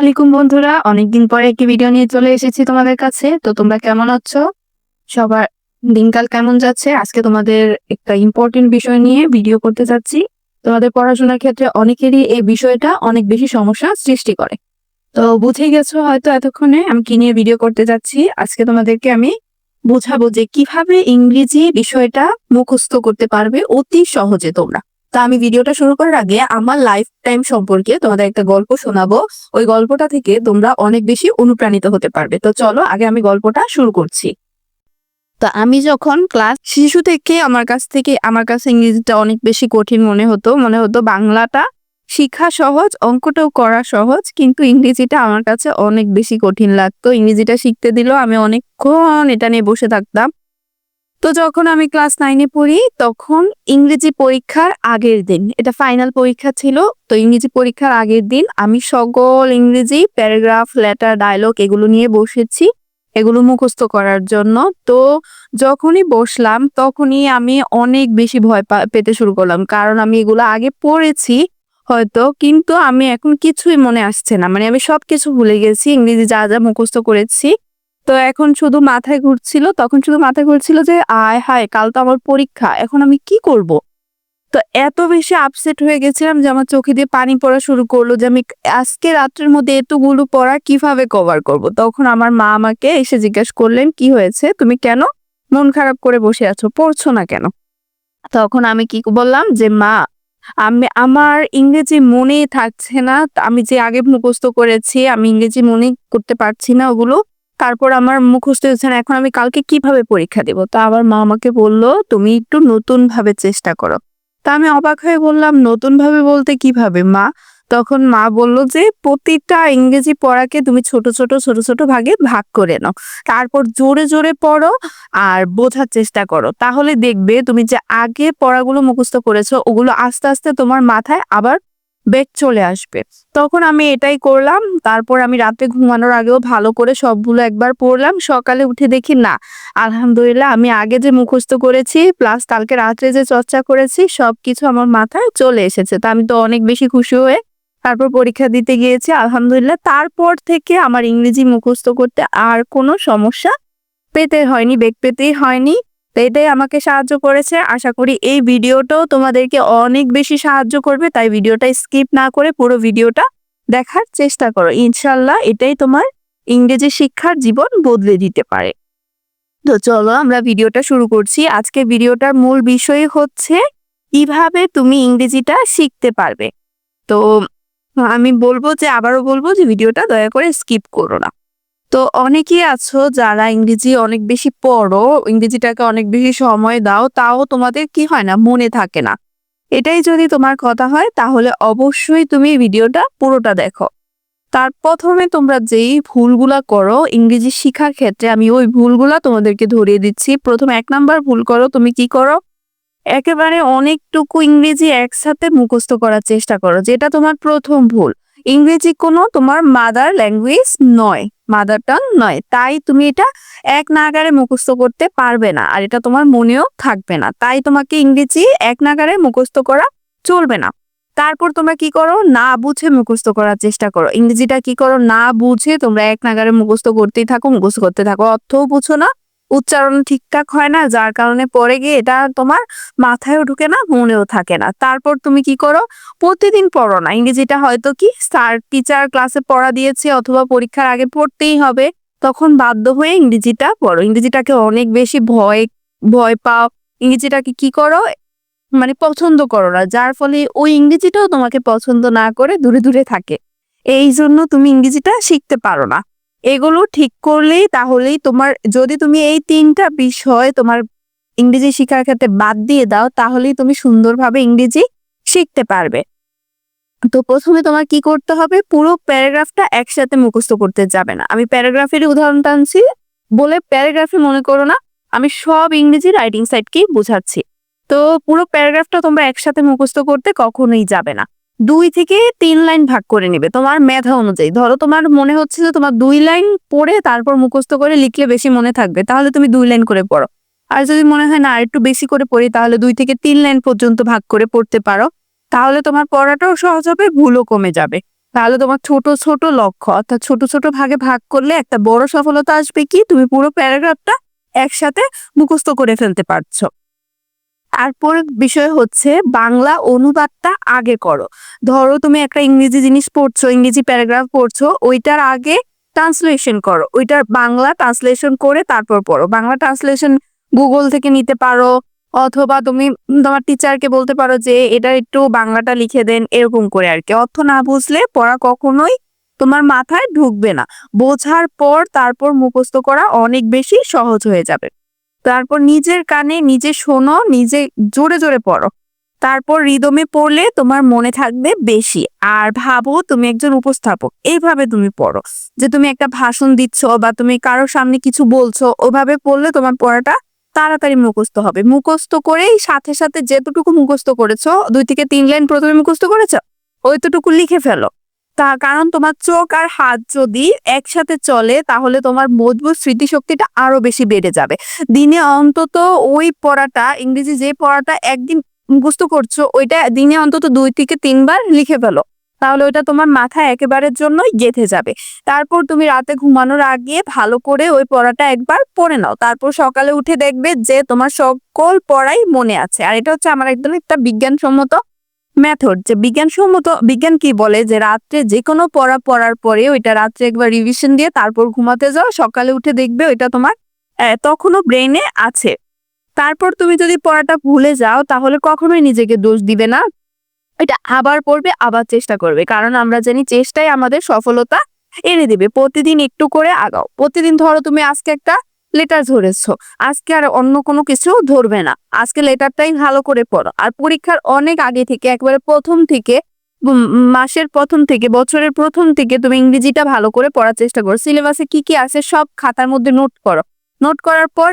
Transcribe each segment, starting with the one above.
আলাইকুম বন্ধুরা, অনেকদিন পরে একটি ভিডিও নিয়ে চলে এসেছি তোমাদের কাছে। তো তোমরা কেমন আছো? সবার দিনকাল কেমন যাচ্ছে? আজকে তোমাদের একটা ইম্পর্টেন্ট বিষয় নিয়ে ভিডিও করতে যাচ্ছি। তোমাদের পড়াশোনার ক্ষেত্রে অনেকেরই এই বিষয়টা অনেক বেশি সমস্যা সৃষ্টি করে। তো বুঝে গেছো হয়তো এতক্ষণে আমি কি নিয়ে ভিডিও করতে যাচ্ছি? আজকে তোমাদেরকে আমি বোঝাবো যে কীভাবে ইংরেজি বিষয়টা মুখস্থ করতে পারবে অতি সহজে তোমরা। তা আমি ভিডিওটা শুরু করার আগে আমার লাইফ টাইম সম্পর্কে তোমাদের একটা গল্প শোনাবো। ওই গল্পটা থেকে তোমরা অনেক বেশি অনুপ্রাণিত হতে পারবে। তো চলো, আগে আমি গল্পটা শুরু করছি। তো আমি যখন ক্লাস শিশু থেকে আমার কাছ থেকে, আমার কাছে ইংরেজিটা অনেক বেশি কঠিন মনে হতো মনে হতো বাংলাটা শিখা সহজ, অঙ্কটাও করা সহজ, কিন্তু ইংরেজিটা আমার কাছে অনেক বেশি কঠিন লাগতো। ইংরেজিটা শিখতে দিলেও আমি অনেকক্ষণ এটা নিয়ে বসে থাকতাম। তো যখন আমি ক্লাস নাইনে পড়ি, তখন ইংরেজি পরীক্ষার আগের দিন, এটা ফাইনাল পরীক্ষা ছিল, তো ইংরেজি পরীক্ষার আগের দিন আমি সকল ইংরেজি প্যারাগ্রাফ লেটার ডায়লগ এগুলো নিয়ে বসেছি, এগুলো মুখস্থ করার জন্য। তো যখনই বসলাম, তখনই আমি অনেক বেশি ভয় পেতে শুরু করলাম, কারণ আমি এগুলো আগে পড়েছি হয়তো, কিন্তু আমি এখন কিছুই মনে আসছে না মানে আমি সব কিছু ভুলে গেছি, ইংরেজি যা যা মুখস্থ করেছি। তো এখন শুধু মাথায় ঘুরছিল, তখন শুধু মাথায় ঘুরছিল যে, আয় হায়, কাল তো আমার পরীক্ষা, এখন আমি কি করব। তো এত বেশি আপসেট হয়ে গেছিলাম যে, আমার চোখে দিয়ে পানি পড়া শুরু করল যে, আমি আজকে রাত্রের মধ্যে এতগুলো পড়া কীভাবে কভার করব। তখন আমার মা আমাকে এসে জিজ্ঞাসা করলেন, কি হয়েছে? তুমি কেন মন খারাপ করে বসে আছো? পড়ছো না কেন? তখন আমি কি বললাম যে, মা, আমি, আমার ইংরেজি মনেই থাকছে না। আমি যে আগে মুখস্থ করেছি, আমি ইংরেজি মনে করতে পারছি না ওগুলো। তারপর আমার মুখস্থ হচ্ছে না, এখন আমি কালকে কীভাবে পরীক্ষা দেব? তা আবার মা আমাকে বলল, তুমি একটু নতুন ভাবে চেষ্টা করো। তা আমি অবাক হয়ে বললাম নতুন ভাবে বলতে কীভাবে, মা? তখন মা বলল যে, প্রতিটা ইংরেজি পড়াকে তুমি ছোট ছোট ছোট ছোট ভাগে ভাগ করে নাও। তারপর জোরে জোরে পড়ো আর বোঝার চেষ্টা করো। তাহলে দেখবে তুমি যে আগে পড়াগুলো মুখস্থ করেছ, ওগুলো আস্তে আস্তে তোমার মাথায় আবার বেগ চলে আসবে। তখন আমি এটাই করলাম। তারপর আমি রাতে ঘুমানোর আগেও ভালো করে সবগুলো একবার পড়লাম। সকালে উঠে দেখি, না, আলহামদুলিল্লাহ আমি আগে যে মুখস্থ করেছি প্লাস কালকে রাত্রে যে চর্চা করেছি সব কিছু আমার মাথায় চলে এসেছে। তা আমি তো অনেক বেশি খুশি হয়ে তারপর পরীক্ষা দিতে গিয়েছি, আলহামদুলিল্লাহ। তারপর থেকে আমার ইংরেজি মুখস্থ করতে আর কোনো সমস্যা পেতে হয়নি, বেগ পেতেই হয়নি। তো এটাই আমাকে সাহায্য করেছে। আশা করি এই ভিডিওটাও তোমাদেরকে অনেক বেশি সাহায্য করবে। তাই ভিডিওটা স্কিপ না করে পুরো ভিডিওটা দেখার চেষ্টা করো। ইনশাল্লাহ এটাই তোমার ইংরেজি শিক্ষার জীবন বদলে দিতে পারে। তো চলো আমরা ভিডিওটা শুরু করছি। আজকে ভিডিওটার মূল বিষয় হচ্ছে কীভাবে তুমি ইংরেজিটা শিখতে পারবে। তো আমি বলব যে, আবারও বলব যে, ভিডিওটা দয়া করে স্কিপ করো না। তো অনেকেই আছো যারা ইংরেজি অনেক বেশি পড়ো, ইংরেজিটাকে অনেক বেশি সময় দাও, তাও তোমাদের কি হয় না, মনে থাকে না। এটাই যদি তোমার কথা হয়, তাহলে অবশ্যই তুমি ভিডিওটা পুরোটা দেখো। তার প্রথমে তোমরা যেই ভুলগুলা করো, ইংরেজি শিখার ক্ষেত্রে আমি ওই ভুলগুলা তোমাদেরকে ধরিয়ে দিচ্ছি। প্রথম এক নাম্বার ভুল করো, তুমি কি করো? একেবারে অনেকটুকু ইংরেজি একসাথে মুখস্থ করার চেষ্টা করো, যেটা তোমার প্রথম ভুল। ইংরেজি কোনো তোমার মাদার ল্যাঙ্গুয়েজ নয় মাদার টাং নয়। তাই তুমি এটা এক নাগারে মুখস্থ করতে পারবে না আর এটা তোমার মনেও থাকবে না। তাই তোমাকে ইংরেজি এক নাগারে মুখস্থ করা চলবে না। তারপর তোমরা কি করো? না বুঝে মুখস্থ করার চেষ্টা করো। ইংরেজিটা কি করো? না বুঝে তোমরা এক নাগারে মুখস্থ করতেই থাকো, মুখস্থ করতে থাকো। অর্থও বুঝো না উচ্চারণ ঠিকঠাক হয় না, যার কারণে পরে গিয়ে এটা তোমার মাথায়ও ঢুকে না, মনেও থাকে না। তারপর তুমি কি করো? প্রতিদিন পড়ো না। ইংরেজিটা হয়তো কি স্যার টিচার ক্লাসে পড়া দিয়েছে অথবা পরীক্ষার আগে পড়তেই হবে। তখন বাধ্য হয়ে ইংরেজিটা পড়ো। ইংরেজিটাকে অনেক বেশি ভয় ভয় পাও। ইংরেজিটাকে কি করো? মানে পছন্দ করো না, যার ফলে ওই ইংরেজিটাও তোমাকে পছন্দ না করে দূরে দূরে থাকে। এই জন্য তুমি ইংরেজিটা শিখতে পারো না। এগুলো ঠিক করলেই তাহলেই তোমার, যদি তুমি এই তিনটা বিষয় তোমার ইংরেজি শিক্ষার ক্ষেত্রে বাদ দিয়ে দাও, তাহলেই তুমি সুন্দরভাবে ইংরেজি শিখতে পারবে। তো প্রথমে তোমার কি করতে হবে? পুরো প্যারাগ্রাফটা একসাথে মুখস্থ করতে যাবে না। আমি প্যারাগ্রাফের উদাহরণ টানছি। বলে প্যারাগ্রাফে মনে করো না, আমি সব ইংরেজি রাইটিং সাইডকেই বোঝাচ্ছি। তো পুরো প্যারাগ্রাফটা তোমরা একসাথে মুখস্থ করতে কখনোই যাবে না। দুই থেকে তিন লাইন ভাগ করে নেবে তোমার মেধা অনুযায়ী। ধরো তোমার মনে হচ্ছে যে তোমার দুই লাইন পড়ে তারপর মুখস্থ করে লিখলে বেশি মনে থাকবে, তাহলে তুমি দুই লাইন করে পড়ো। আর যদি মনে হয় না একটু বেশি করে পড়ি, তাহলে দুই থেকে তিন লাইন পর্যন্ত ভাগ করে পড়তে পারো। তাহলে তোমার পড়াটাও সহজ হবে, ভুলও কমে যাবে। তাহলে তোমার ছোট ছোট লক্ষ্য, অর্থাৎ ছোট ছোট ভাগে ভাগ করলে একটা বড় সফলতা আসবে কি? তুমি পুরো প্যারাগ্রাফটা একসাথে মুখস্থ করে ফেলতে পারছ। তারপর বিষয় হচ্ছে বাংলা অনুবাদটা আগে করো। ধরো তুমি একটা ইংরেজি জিনিস পড়ছো, ইংরেজি প্যারাগ্রাফ পড়ছো, ওইটার আগে ট্রান্সলেশন করো। ওইটার বাংলা ট্রান্সলেশন করে তারপর পড়ো। বাংলা ট্রান্সলেশন গুগল থেকে নিতে পারো, অথবা তুমি তোমার টিচারকে বলতে পারো যে, এটা একটু বাংলাটা লিখে দেন, এরকম করে আর কি। অর্থ না বুঝলে পড়া কখনোই তোমার মাথায় ঢুকবে না। বোঝার পর তারপর মুখস্থ করা অনেক বেশি সহজ হয়ে যাবে। তারপর নিজের কানে নিজে শোনো, নিজে জোরে জোরে পড়ো। তারপর রিদমে পড়লে তোমার মনে থাকবে বেশি। আর ভাবো তুমি একজন উপস্থাপক, এইভাবে তুমি পড়ো। যে তুমি একটা ভাষণ দিচ্ছ বা তুমি কারোর সামনে কিছু বলছো, ওভাবে পড়লে তোমার পড়াটা তাড়াতাড়ি মুখস্থ হবে। মুখস্থ করেই সাথে সাথে যেতটুকু মুখস্থ করেছ, দুই থেকে তিন লাইন প্রথমে মুখস্থ করেছ, ওইতটুকু লিখে ফেলো। তা কারণ তোমার চোখ আর হাত যদি একসাথে চলে, তাহলে তোমার মজবুত স্মৃতিশক্তিটা আরও বেশি বেড়ে যাবে। দিনে অন্তত ওই পড়াটা, ইংরেজি যে পড়াটা একদিন মুখস্থ করছ, ওইটা দিনে অন্তত দুই থেকে তিনবার লিখে ফেলো। তাহলে ওইটা তোমার মাথায় একেবারের জন্যই গেঁথে যাবে। তারপর তুমি রাতে ঘুমানোর আগে ভালো করে ওই পড়াটা একবার পড়ে নাও। তারপর সকালে উঠে দেখবে যে তোমার সকল পড়াই মনে আছে। আর এটা হচ্ছে আমার একদম একটা বিজ্ঞানসম্মত মেথড যে বিজ্ঞানসম্মত, বিজ্ঞান কি বলে? যে রাত্রে যে কোনো পড়া, পড়ার পরে ওইটা রাত্রে একবার রিভিশন দিয়ে তারপর ঘুমাতে যাও, সকালে উঠে দেখবে ওইটা তোমার তখনও ব্রেনে আছে। তারপর তুমি যদি পড়াটা ভুলে যাও, তাহলে কখনোই নিজেকে দোষ দিবে না। এটা আবার পড়বে, আবার চেষ্টা করবে। কারণ আমরা জানি চেষ্টাই আমাদের সফলতা এনে দিবে। প্রতিদিন একটু করে আগাও। প্রতিদিন ধরো তুমি আজকে একটা লেটার ধরেছো। আজকে আর অন্য কোনো কিছু ধরবে না। আজকে লেটারটাই ভালো করে পড়ো। আর পরীক্ষার অনেক আগে থেকে, একবারে প্রথম থেকে মাসের প্রথম থেকে, বছরের প্রথম থেকে তুমি ইংরেজিটা ভালো করে পড়ার চেষ্টা করো। সিলেবাসে কি কি আছে সব খাতার মধ্যে নোট করো। নোট করার পর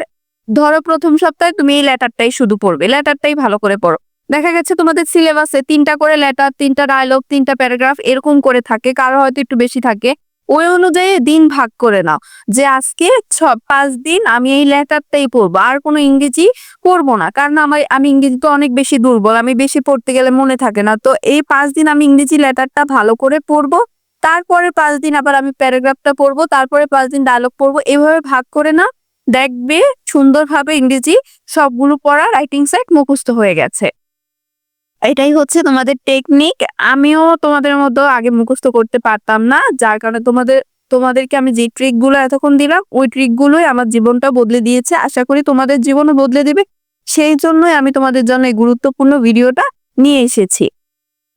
ধরো প্রথম সপ্তাহে তুমি এই লেটারটাই শুধু পড়বে। লেটারটাই ভালো করে পড়ো। দেখা গেছে তোমাদের সিলেবাসে তিনটা করে লেটার তিনটা ডায়লগ তিনটা প্যারাগ্রাফ এরকম করে থাকে। কারও হয়তো একটু বেশি থাকে। ওই অনুযায়ী দিন ভাগ করে নাও। যে আজকে ছ পাঁচ দিন আমি এই লেটারটাই পড়ব। আর কোনো ইংরেজি পড়ব না। কারণ আমার, আমি ইংরেজি তো অনেক বেশি দুর্বল। আমি বেশি পড়তে গেলে মনে থাকে না। তো এই পাঁচ দিন আমি ইংরেজি লেটারটা ভালো করে পড়ব। তারপরে পাঁচ দিন আবার আমি প্যারাগ্রাফটা পড়ব। তারপরে পাঁচ দিন ডায়লগ পড়ব। এভাবে ভাগ করে না দেখবে সুন্দরভাবে ইংরেজি সবগুলো পড়া রাইটিং সাইড মুখস্থ হয়ে গেছে। এটাই হচ্ছে তোমাদের টেকনিক আমিও তোমাদের মতো আগে মুখস্থ করতে পারতাম না, যার কারণে তোমাদের, তোমাদেরকে আমি যে ট্রিকগুলো এতক্ষণ দিলাম, ওই ট্রিক গুলোই আমার জীবনটা বদলে দিয়েছে। আশা করি তোমাদের জীবনও বদলে দেবে। সেই জন্যই আমি তোমাদের জন্য এই গুরুত্বপূর্ণ ভিডিওটা নিয়ে এসেছি।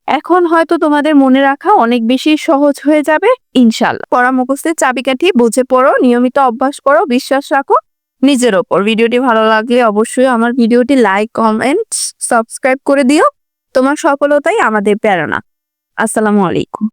এখন হয়তো তোমাদের মনে রাখা অনেক বেশি সহজ হয়ে যাবে ইনশাল্লাহ পড়া মুখস্থের চাবিকাঠি, বুঝে পড়ো, নিয়মিত অভ্যাস করো, বিশ্বাস রাখো নিজের ওপর। ভিডিওটি ভালো লাগলে অবশ্যই আমার ভিডিওটি লাইক কমেন্ট সাবস্ক্রাইব করে দিও। তোমার সফলতাই আমাদের প্রেরণা। আসসালামু আলাইকুম।